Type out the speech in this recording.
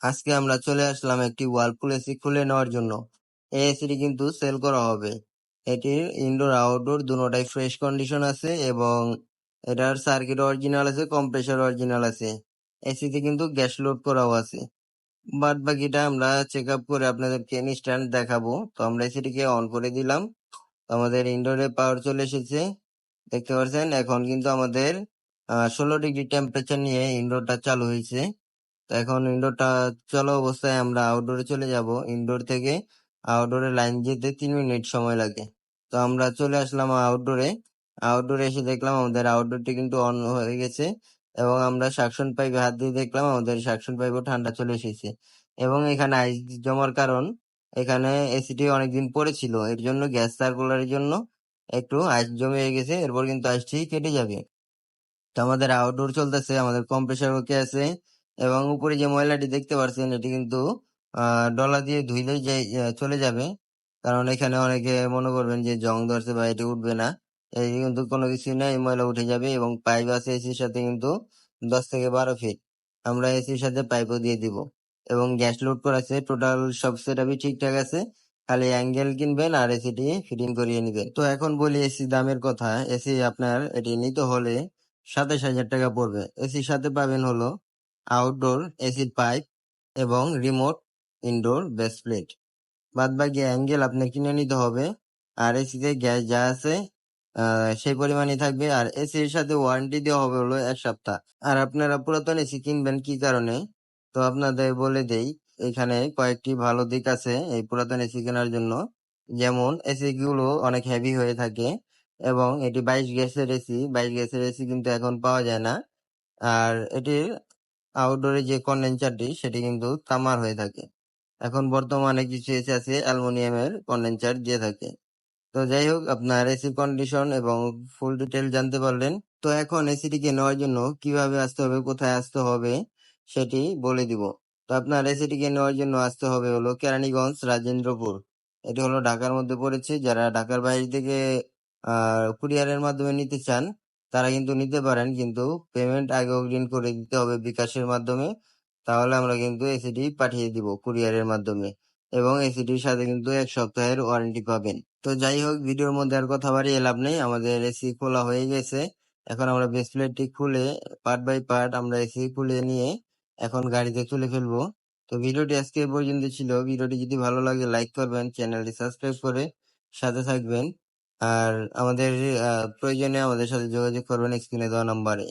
আজকে আমরা চলে আসলাম একটি ওয়ালপুল এসি খুলে নেওয়ার জন্য। এই এসিটি কিন্তু সেল করা হবে। এটির ইনডোর আউটডোর দুটোটাই ফ্রেশ কন্ডিশন আছে এবং এটার সার্কিট অরিজিনাল আছে কম্প্রেসার অরিজিনাল আছে। এসিতে কিন্তু গ্যাস লোড করাও আছে। বাদ বাকিটা আমরা চেক আপ করে আপনাদেরকে ইনস্ট্যান্ট দেখাবো। তো আমরা এসিটিকে অন করে দিলাম। আমাদের ইনডোরে পাওয়ার চলে এসেছে। দেখতে পাচ্ছেন, এখন কিন্তু আমাদের ষোলো ডিগ্রি টেম্পারেচার নিয়ে ইনডোরটা চালু হয়েছে। এখন ইনডোরটা চলো অবস্থায় আমরা আউটডোরে চলে যাব। ইনডোর থেকে আউটডোরে লাইন যেতে তিন মিনিট সময় লাগে। তো আমরা চলে আসলাম আউটডোরে আউটডোরে এসে দেখলাম আমাদের আউটডোরটি কিন্তু অন হয়ে গেছে এবং আমরা সাকশন পাইপে হাত দিয়ে দেখলাম আমাদের সাকশন পাইপও ঠান্ডা চলে এসেছে। এবং এখানে আইস জমার কারণ এখানে এসিটি অনেকদিন পড়েছিল এর জন্য গ্যাস সার্কুলারের জন্য একটু আইস জমে গেছে। এরপর কিন্তু আইসটি কেটে যাবে। তো আমাদের আউটডোর চলতেছে, আমাদের কম্প্রেসার ওকে আছে। এবং উপরে যে ময়লাটি দেখতে পাচ্ছেন এটি কিন্তু ডলা দিয়ে ধুইলেই যাই চলে যাবে। কারণ এখানে অনেকে মনে করবেন যে জং ধরছে বা এটি উঠবে না। এই কিন্তু কোনো কিছু নেই, ময়লা উঠে যাবে এবং পাইপ আছে এসির সাথে কিন্তু দশ থেকে বারো ফিট। আমরা এসির সাথে পাইপও দিয়ে দিব এবং গ্যাস লোড করা আছে। টোটাল সব সেটআপই ঠিকঠাক আছে। খালি অ্যাঙ্গেল কিনবেন আর এসিটি ফিটিং করিয়ে নেবেন। তো এখন বলি এসি দামের কথা। এসি আপনার এটি নিতে হলে সাতাশ হাজার টাকা পড়বে। এসির সাথে পাবেন হলো আউটডোর এসির পাইপ এবং রিমোট ইনডোর বেস প্লেট বাদ বাকি অ্যাঙ্গেল আপনার কিনে নিতে হবে। আর এসিতে গ্যাস যা আছে সেই পরিমাণই থাকবে। আর এসির সাথে ওয়ারেন্টি দেওয়া হবে হলো এক সপ্তাহ। আর আপনারা পুরাতন এসি কিনবেন কি কারণে? তো আপনাদের বলে দেই, এখানে কয়েকটি ভালো দিক আছে এই পুরাতন এসি কেনার জন্য। যেমন এসি গুলো অনেক হেভি হয়ে থাকে এবং এটি বাইশ গ্যাসের এসি বাইশ গ্যাসের এসি কিন্তু এখন পাওয়া যায় না। আর এটির আউটডোরে যে কন্ডেন্সারটি সেটি কিন্তু তামার হয়ে থাকে। এখন বর্তমানে কিছু এসি আছে অ্যালুমিনিয়ামের কন্ডেন্সার দিয়ে থাকে। তো যাই হোক, আপনার এসি কন্ডিশন এবং ফুল ডিটেল জানতে পারলেন। তো এখন এসিটিকে নেওয়ার জন্য কীভাবে আসতে হবে, কোথায় আসতে হবে, সেটি বলে দিব। তো আপনার এসিটিকে নেওয়ার জন্য আসতে হবে হলো কেরানীগঞ্জ, রাজেন্দ্রপুর। এটি হলো ঢাকার মধ্যে পড়েছে। যারা ঢাকার বাইরে থেকে কুরিয়ারের মাধ্যমে নিতে চান তারা কিন্তু নিতে পারেন। কিন্তু পেমেন্ট আগে অগ্রিম করে দিতে হবে বিকাশের মাধ্যমে। তাহলে আমরা কিন্তু এসিডি পাঠিয়ে দিব কুরিয়ারের মাধ্যমে। এবং এসিডির সাথে কিন্তু এক সপ্তাহের ওয়ারেন্টি পাবেন। তো যাই হোক, ভিডিওর মধ্যে আর কথা বাড়িয়ে লাভ নেই। আমাদের এসি খোলা হয়ে গেছে। এখন আমরা বেস প্লেটটি খুলে পার্ট বাই পার্ট আমরা এসি খুলে নিয়ে এখন গাড়িতে তুলে ফেলব। তো ভিডিওটি আজকে পর্যন্ত ছিল। ভিডিওটি যদি ভালো লাগে লাইক করবেন চ্যানেলটি সাবস্ক্রাইব করে সাথে থাকবেন। আর আমাদের প্রয়োজনে আমাদের সাথে যোগাযোগ করবেন স্ক্রিনে দেওয়া নাম্বারে।